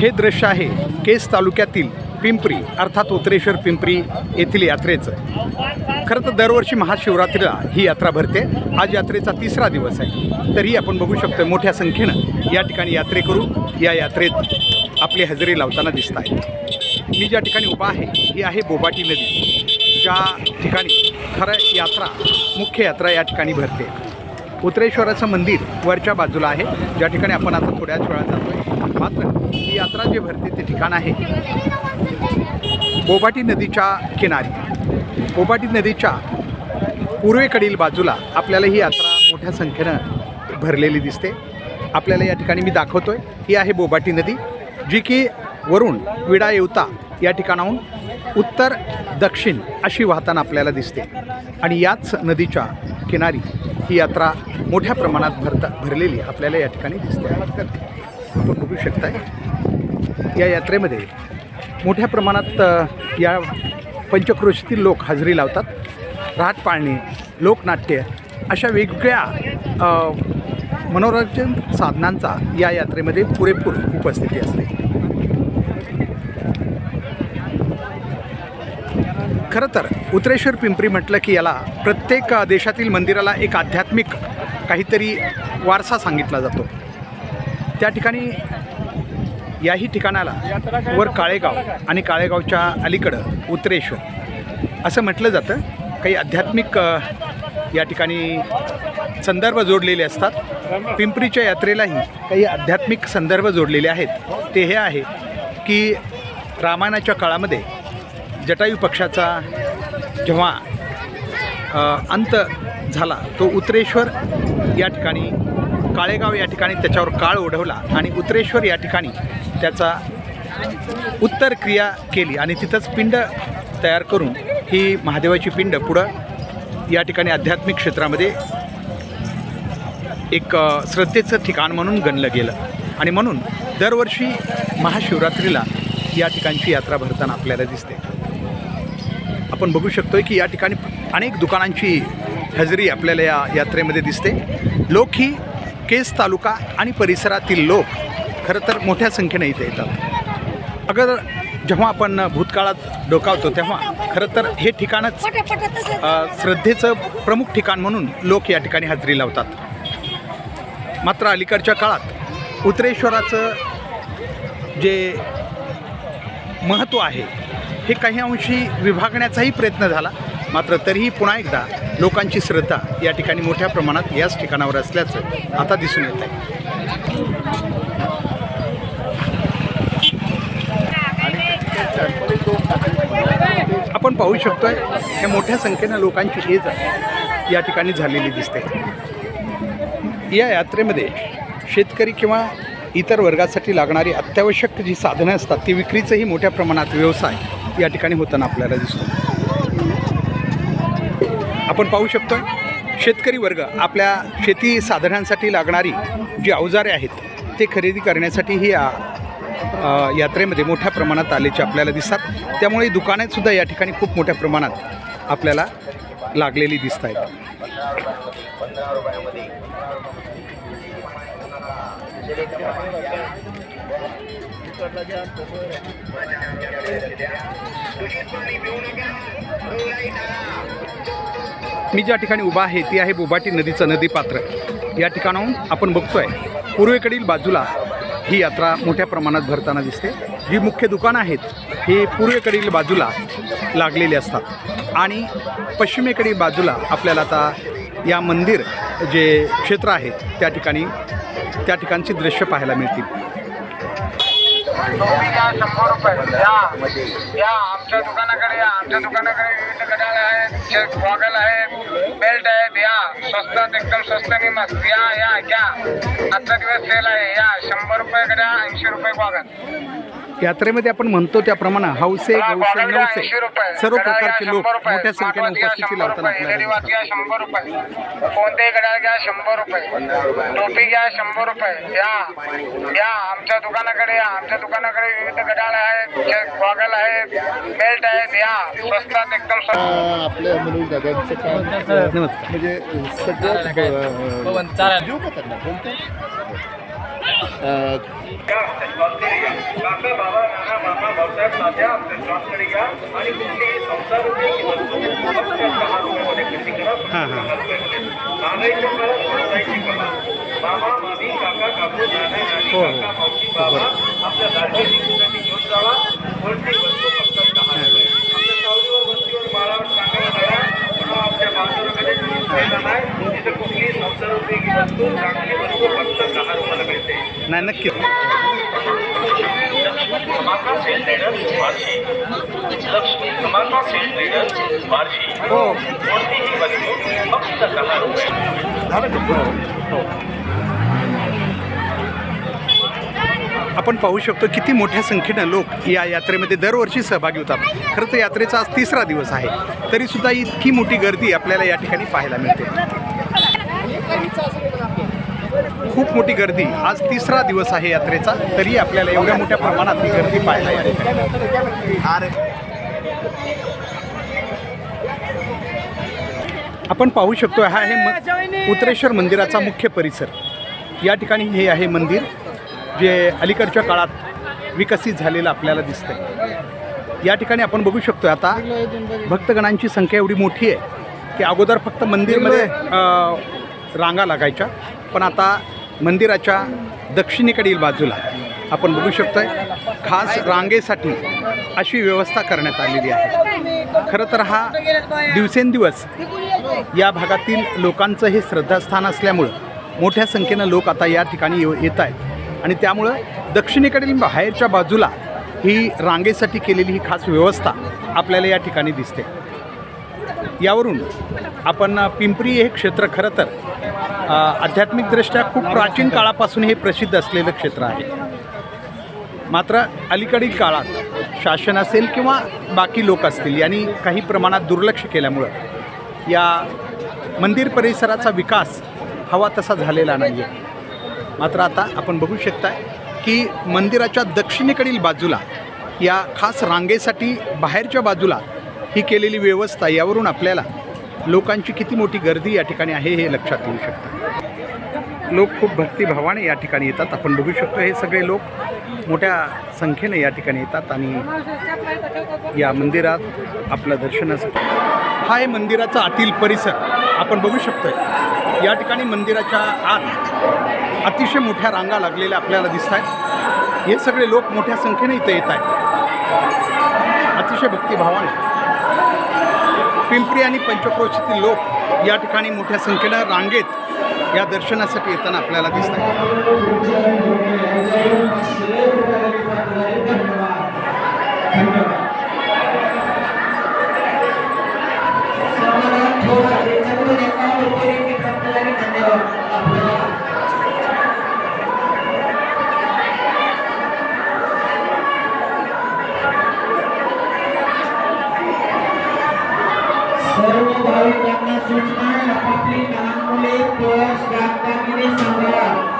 हे दृश्य आहे केस तालुक्यातील पिंपरी अर्थात उत्तरेश्वर पिंपरी येथील यात्रेचं. खरं तर दरवर्षी महाशिवरात्रीला ही यात्रा भरते. आज यात्रेचा तिसरा दिवस आहे. तरी आपण बघू शकतो मोठ्या संख्येनं या ठिकाणी यात्रेकरू या यात्रेत आपली हजेरी लावताना दिसत आहेत. मी ज्या ठिकाणी उभा आहे ही आहे बोबाटी नदी ज्या ठिकाणी खरं यात्रा मुख्य यात्रा या ठिकाणी भरते. उत्तरेश्वराचं मंदिर वरच्या बाजूला आहे. ज्या ठिकाणी आपण आता थोड्याच वेळात जातो मात्र ही यात्रा जे भरते ते ठिकाण आहे बोबाटी नदीच्या किनारी. बोबाटी नदीच्या पूर्वेकडील बाजूला आपल्याला ही यात्रा मोठ्या संख्येनं भरलेली दिसते. आपल्याला या ठिकाणी मी दाखवतो आहे ही आहे बोबाटी नदी जी की वरून विडा येवता या ठिकाणाहून उत्तर दक्षिण अशी वाहताना आपल्याला दिसते. आणि याच नदीच्या किनारी ही यात्रा मोठ्या प्रमाणात भरता भरलेली आपल्याला या ठिकाणी दिसते. आपण बघू शकताय. या यात्रेमध्ये मोठ्या प्रमाणात या पंचक्रोशीतील लोक हजेरी लावतात. राहत पाळणे लोकनाट्य अशा वेगवेगळ्या मनोरंजन साधनांचा या यात्रेमध्ये पुरेपूर उपस्थिती असते. खरं तर उत्रेश्वर पिंपरी म्हटलं की याला प्रत्येक देशातील मंदिराला एक आध्यात्मिक काहीतरी वारसा सांगितला जातो. त्या ठिकाणी याही ठिकाणाला वर काळेगाव आणि काळेगावच्या अलीकडं उतरेश्वर असं म्हटलं जातं. काही आध्यात्मिक या ठिकाणी संदर्भ जोडलेले असतात. पिंपरीच्या यात्रेलाही काही आध्यात्मिक संदर्भ जोडलेले आहेत. ते हे आहे की रामायणाच्या काळामध्ये जटायू पक्षाचा जेव्हा अंत झाला तो उतरेश्वर या ठिकाणी काळेगाव या ठिकाणी त्याच्यावर काळ ओढवला आणि उत्तरेश्वर या ठिकाणी त्याचा उत्तर क्रिया केली आणि तिथंच पिंड तयार करून ही महादेवाची पिंड पुढं या ठिकाणी आध्यात्मिक क्षेत्रामध्ये एक श्रद्धेचं ठिकाण म्हणून गणलं गेलं. आणि म्हणून दरवर्षी महाशिवरात्रीला या ठिकाणची यात्रा भरताना आपल्याला दिसते. आपण बघू शकतोय की या ठिकाणी अनेक दुकानांची हजेरी आपल्याला या यात्रेमध्ये दिसते. लोक ही केस तालुका आणि परिसरातील लोक खरं तर मोठ्या संख्येने इथे येतात. अगर जेव्हा आपण भूतकाळात डोकावतो तेव्हा खरं तर हे ठिकाणच श्रद्धेचं प्रमुख ठिकाण म्हणून लोक या ठिकाणी हजेरी लावतात. मात्र अलीकडच्या काळात उत्तरेश्वराचं जे महत्त्व आहे हे काही अंशी विभागण्याचाही प्रयत्न झाला. मात्र तरीही पुन्हा एकदा लोकांची श्रद्धा या ठिकाणी मोठ्या प्रमाणात याच ठिकाणावर असल्याचं आता दिसून येत आहे आपण पाहू शकतोय हे मोठ्या संख्येनं लोकांची ये जा या ठिकाणी झालेली दिसते. या यात्रेमध्ये शेतकरी किंवा इतर वर्गासाठी लागणारी अत्यावश्यक जी साधनं असतात ती विक्रीचंही मोठ्या प्रमाणात व्यवसाय या ठिकाणी होताना आपल्याला दिसतो. आपण पाहू शकतो शेतकरी वर्ग आपल्या शेती साधनांसाठी लागणारी जी अवजारे आहेत ते खरेदी करण्यासाठी ही यात्रेमध्ये मोठ्या प्रमाणात आल्याचे आपल्याला दिसतात. त्यामुळे दुकाने सुद्धा या ठिकाणी खूप मोठ्या प्रमाणात आपल्याला लागलेली दिसत आहेत. मी ज्या ठिकाणी उभा आहे ती आहे बोबाटी नदीचं नदीपात्र. या ठिकाणाहून आपण बघतोय पूर्वेकडील बाजूला ही यात्रा मोठ्या प्रमाणात भरताना दिसते. जी मुख्य दुकानं आहेत ही पूर्वेकडील बाजूला लागलेली असतात. आणि पश्चिमेकडील बाजूला आपल्याला आता या मंदिर जे क्षेत्र आहे त्या ठिकाणी त्या ठिकाणची दृश्य पाहायला मिळतील. टोपी घ्या शंभर रुपये. या. या. आमच्या दुकानाकडे या. आमच्या दुकानाकडे विविध घड्याळ आहेत गॉगल आहेत बेल्ट आहेत. या. स्वस्तात एकदम स्वस्त आणि मस्त या या घ्या. आजचा दिवस सेल आहे. या. शंभर रुपये घड्याळ ऐंशी रुपये गॉगल. यात्रेमध्ये आपण म्हणतो त्याप्रमाणे हौसे हा, गौसे नवसे सर्व प्रकारचे लोक शंभर रुपये. मोठ्या संख्येने उपस्थिती शंभर लावताना रुपये. आपल्याला शंभर रुपये. कोणतेही घड्याळ घ्या शंभर रुपये. टोपी घ्या शंभर रुपये. या या आमच्या दुकानाकडे या. आमच्या दुकानाकडे विविध घड्याळ आहेत गॉगल आहेत बेल्ट आहेत. या. स्वस्तात एकदम आपल्या म्हणून दादांचं काम नमस्कार. म्हणजे सगळं हां, हां. दहा रुपयामध्ये. महागाईच्या नक्की. हो. आपण पाहू शकतो किती मोठ्या संख्येनं लोक या यात्रेमध्ये दरवर्षी सहभागी होतात. खरं तर यात्रेचा आज तिसरा दिवस आहे. तरीसुद्धा इतकी मोठी गर्दी आपल्याला या ठिकाणी पाहायला मिळते. खूप मोठी गर्दी. आज तिसरा दिवस आहे यात्रेचा. तरी आपल्याला एवढ्या मोठ्या प्रमाणात ही गर्दी पाहायला येते. अरे आपण पाहू शकतो हा आहे म उत्तरेश्वर मंदिराचा मुख्य परिसर. या ठिकाणी हे आहे मंदिर जे अलीकडच्या काळात विकसित झालेलं आपल्याला दिसतंय. या ठिकाणी आपण बघू शकतो आता भक्तगणांची संख्या एवढी मोठी आहे की अगोदर फक्त मंदिरमध्ये रांगा लागायच्या. पण आता मंदिराच्या दक्षिणेकडील बाजूला आपण बघू शकतोय खास रांगेसाठी अशी व्यवस्था करण्यात आलेली आहे. खरं तर हा दिवसेंदिवस या भागातील लोकांचं हे श्रद्धास्थान असल्यामुळं मोठ्या संख्येनं लोक आता या ठिकाणी येऊ येत आहेत. आणि त्यामुळं दक्षिणेकडील बाहेरच्या बाजूला ही रांगेसाठी केलेली ही खास व्यवस्था आपल्याला या ठिकाणी दिसते. यावरून आपण पिंपरी हे क्षेत्र खरं तर आध्यात्मिकदृष्ट्या खूप प्राचीन काळापासून हे प्रसिद्ध असलेलं क्षेत्र आहे. मात्र अलीकडील काळात शासन असेल किंवा बाकी लोक असतील यांनी काही प्रमाणात दुर्लक्ष केल्यामुळं या मंदिर परिसराचा विकास हवा तसा झालेला नाही आहे मात्र आता आपण बघू शकता की मंदिराच्या दक्षिणेकडील बाजूला या खास रांगेसाठी बाहेरच्या बाजूला ही केलेली व्यवस्था यावरून आपल्याला लोकांची किती मोठी गर्दी या ठिकाणी आहे हे लक्षात येऊ शकतं. लोक खूप भक्तिभावाने या ठिकाणी येतात. आपण बघू शकतो हे सगळे लोक मोठ्या संख्येने या ठिकाणी येतात आणि या मंदिरात आपलं दर्शनासाठी हा आहे मंदिराचा आतील परिसर. आपण बघू शकतोय. या ठिकाणी मंदिराच्या आत अतिशय मोठ्या रांगा लागलेल्या आपल्याला दिसत आहेत हे सगळे लोक मोठ्या संख्येने इथे येत आहेत अतिशय भक्तिभावाने. पिंपरी आणि पंचक्रोशीतील लोक या ठिकाणी मोठ्या संख्येनं रांगेत या दर्शनासाठी येताना आपल्याला दिसत आहे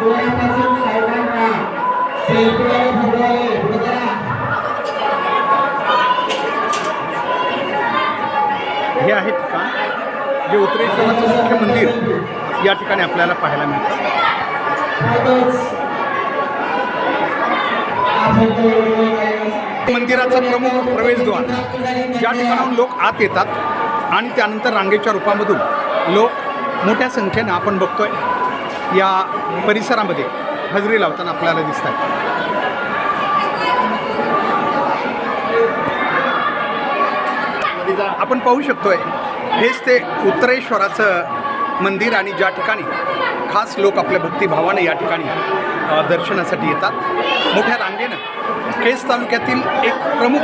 चोरापासून सेल्फीवाले फुटवाले पुढे करा हे आहे ठिकाण जे उत्तरेश्वराचं मुख्य मंदिर या ठिकाणी आपल्याला पाहायला मिळतं. मंदिराचं प्रमुख प्रवेशद्वार. या ठिकाणाहून लोक आत येतात आणि त्यानंतर रांगेच्या रूपामधून लोक मोठ्या संख्येनं आपण बघतोय. या परिसरामध्ये हजेरी लावताना आपल्याला दिसत आहेत आपण पाहू शकतोय हेच ते उत्तरेश्वराचं मंदिर आणि ज्या ठिकाणी खास लोक आपल्या भक्तिभावानं या ठिकाणी दर्शनासाठी येतात. मोठ्या रांगेनं केस तालुक्यातील एक प्रमुख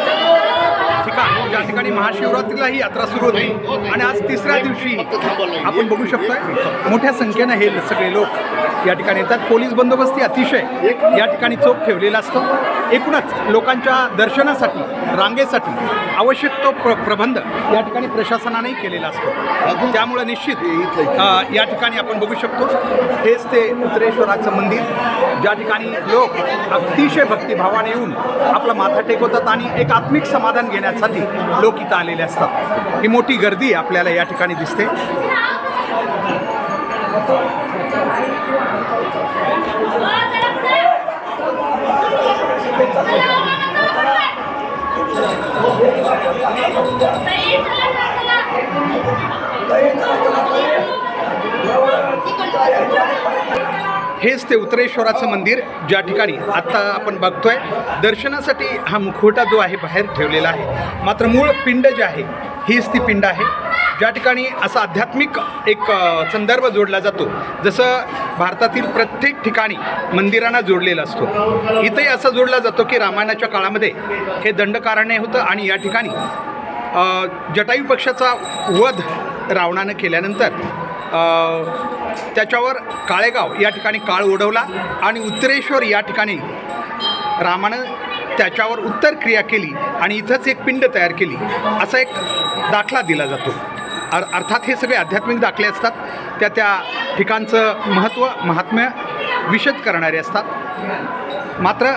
ज्या ठिकाणी महाशिवरात्रीला ही यात्रा सुरू होती आणि आज तिसऱ्या दिवशी आपण बघू शकतोय मोठ्या संख्येनं हे सगळे लोक या ठिकाणी येतात. पोलीस बंदोबस्ती अतिशय या ठिकाणी चोख ठेवलेला असतो. एकूणच लोकांच्या दर्शनासाठी रांगेसाठी आवश्यक तो प्र प्रबंध या ठिकाणी प्रशासनानेही केलेला असतो. त्यामुळे निश्चित या ठिकाणी आपण बघू शकतो. हेच ते उत्तरेश्वराचं मंदिर ज्या ठिकाणी लोक अतिशय भक्तिभावाने येऊन आपला माथा टेकवतात आणि एक आत्मिक समाधान घेण्यासाठी लोक इथं आलेले असतात. ही मोठी गर्दी आपल्याला या ठिकाणी दिसते. हेच ते उत्तरेश्वराचं मंदिर ज्या ठिकाणी आत्ता आपण बघतोय. दर्शनासाठी हा मुखवटा जो आहे बाहेर ठेवलेला आहे. मात्र मूळ पिंड जे आहे हीच ती पिंड आहे. ज्या ठिकाणी असा आध्यात्मिक एक संदर्भ जोडला जातो. जसं भारतातील प्रत्येक ठिकाणी मंदिरांना जोडलेला असतो. इथंही असं जोडला जातो की रामायणाच्या काळामध्ये हे दंडकारण्य होतं आणि या ठिकाणी जटायू पक्षाचा वध रावणानं केल्यानंतर त्याच्यावर काळेगाव या ठिकाणी काळ उडवला आणि उत्तरेश्वर या ठिकाणी रामानं त्याच्यावर उत्तर क्रिया केली आणि इथंच एक पिंड तयार केली. असा एक दाखला दिला जातो. अर अर्थात हे सगळे आध्यात्मिक दाखले असतात. त्या त्या ठिकाणचं महत्त्व महात्म्य विशद करणारे असतात. मात्र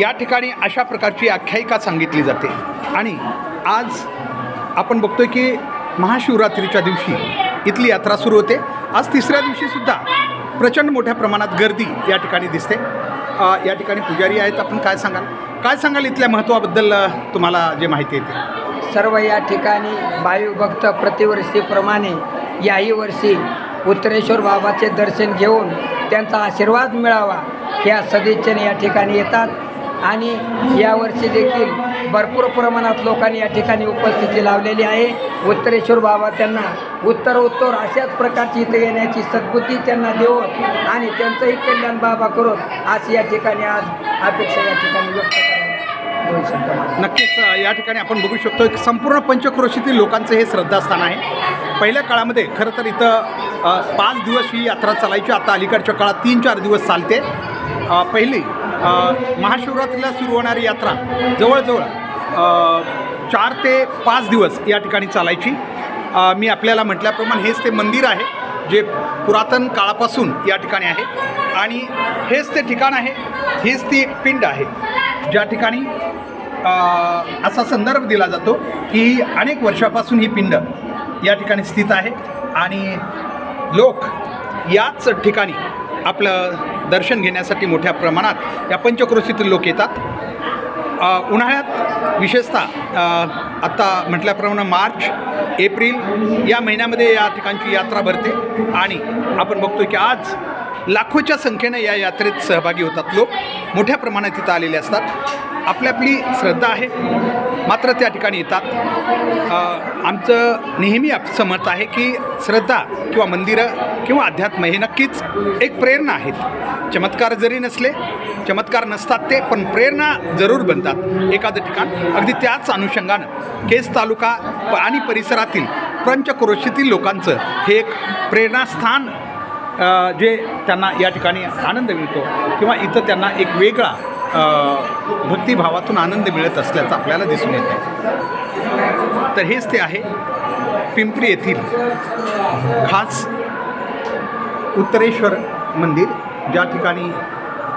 या ठिकाणी अशा प्रकारची आख्यायिका सांगितली जाते. आणि आज आपण बघतोय की महाशिवरात्रीच्या दिवशी इथली यात्रा सुरू होते. आज तिसऱ्या दिवशीसुद्धा प्रचंड मोठ्या प्रमाणात गर्दी या ठिकाणी दिसते. या ठिकाणी पुजारी आहेत. आपण काय सांगाल? काय सांगाल इथल्या महत्त्वाबद्दल तुम्हाला जे माहिती येते सर्व या ठिकाणी भाविभक्त प्रतिवर्षीप्रमाणे याही वर्षी उत्तरेश्वर बाबाचे दर्शन घेऊन त्यांचा आशीर्वाद मिळावा या सदिच्छेने या ठिकाणी येतात. आणि यावर्षी देखील भरपूर प्रमाणात लोकांनी या ठिकाणी उपस्थिती लावलेली आहे. उत्तरेश्वर बाबा त्यांना उत्तर उत्तर अशाच प्रकारची इथे येण्याची सद्बुद्धी त्यांना देऊन आणि त्यांचंही कल्याण बाबा करून आज या ठिकाणी आज अपेक्षा या ठिकाणी व्यक्त नक्कीच या ठिकाणी आपण बघू शकतो संपूर्ण पंचक्रोशीतील लोकांचं हे श्रद्धास्थान आहे. पहिल्या काळामध्ये खरं तर इथं पाच दिवस ही यात्रा चालायची. आता अलीकडच्या काळात तीन चार दिवस चालते. पहिली महाशिवरात्रीला सुरू होणारी यात्रा जवळजवळ चार ते पाच दिवस या ठिकाणी चालायची. मी आपल्याला म्हटल्याप्रमाणे हेच ते मंदिर आहे जे पुरातन काळापासून या ठिकाणी आहे. आणि हेच ते ठिकाण आहे हेच ती पिंड आहे ज्या ठिकाणी असा संदर्भ दिला जातो की अनेक वर्षापासून ही पिंड या ठिकाणी स्थित आहे. आणि लोक याच ठिकाणी आपलं दर्शन घेण्यासाठी मोठ्या प्रमाणात या पंचक्रोशीतील लोक येतात. उन्हाळ्यात विशेषतः आत्ता म्हटल्याप्रमाणे मार्च एप्रिल या महिन्यामध्ये या ठिकाणची यात्रा भरते. आणि आपण बघतो की आज लाखोच्या संख्येनं या यात्रेत सहभागी होतात लोक. मोठ्या प्रमाणात तिथं आलेले असतात. आपली आपली श्रद्धा आहे. मात्र त्या ठिकाणी येतात. आमचं नेहमी असं मत आहे की श्रद्धा किंवा मंदिरं किंवा अध्यात्म हे नक्कीच एक प्रेरणा आहेत. चमत्कार जरी नसले चमत्कार नसतात ते पण प्रेरणा जरूर बनतात. एखादं ठिकाण. अगदी त्याच अनुषंगानं केस तालुका प- आणि परिसरातील पंचक्रोशीतील लोकांचं हे एक प्रेरणास्थान जे त्यांना या ठिकाणी आनंद मिळतो किंवा इथं त्यांना एक वेगळा भक्तिभावातून आनंद मिळत असल्याचं आपल्याला दिसून येत. आहे तर हेच ते आहे पिंपरी येथील खास उत्तरेश्वर मंदिर ज्या ठिकाणी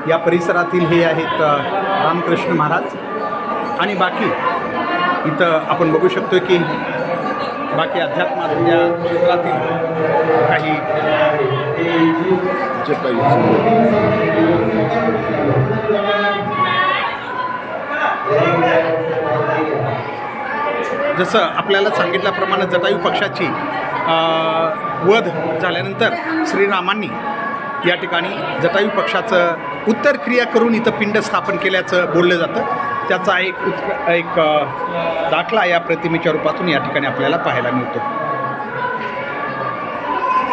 या परिसरातील हे आहेत रामकृष्ण महाराज. आणि बाकी इथं आपण बघू शकतो की बाकी अध्यात्मातल्या क्षेत्रातील काही जटायू जसं आपल्याला सांगितल्याप्रमाणे जटायू पक्षाची वध झाल्यानंतर श्रीरामांनी या ठिकाणी जटायू पक्षाचं उत्तर क्रिया करून इथं पिंड स्थापन केल्याचं बोललं जातं. त्याचा एक उत् एक दाखला या प्रतिमेच्या रूपातून या ठिकाणी आपल्याला पाहायला मिळतो.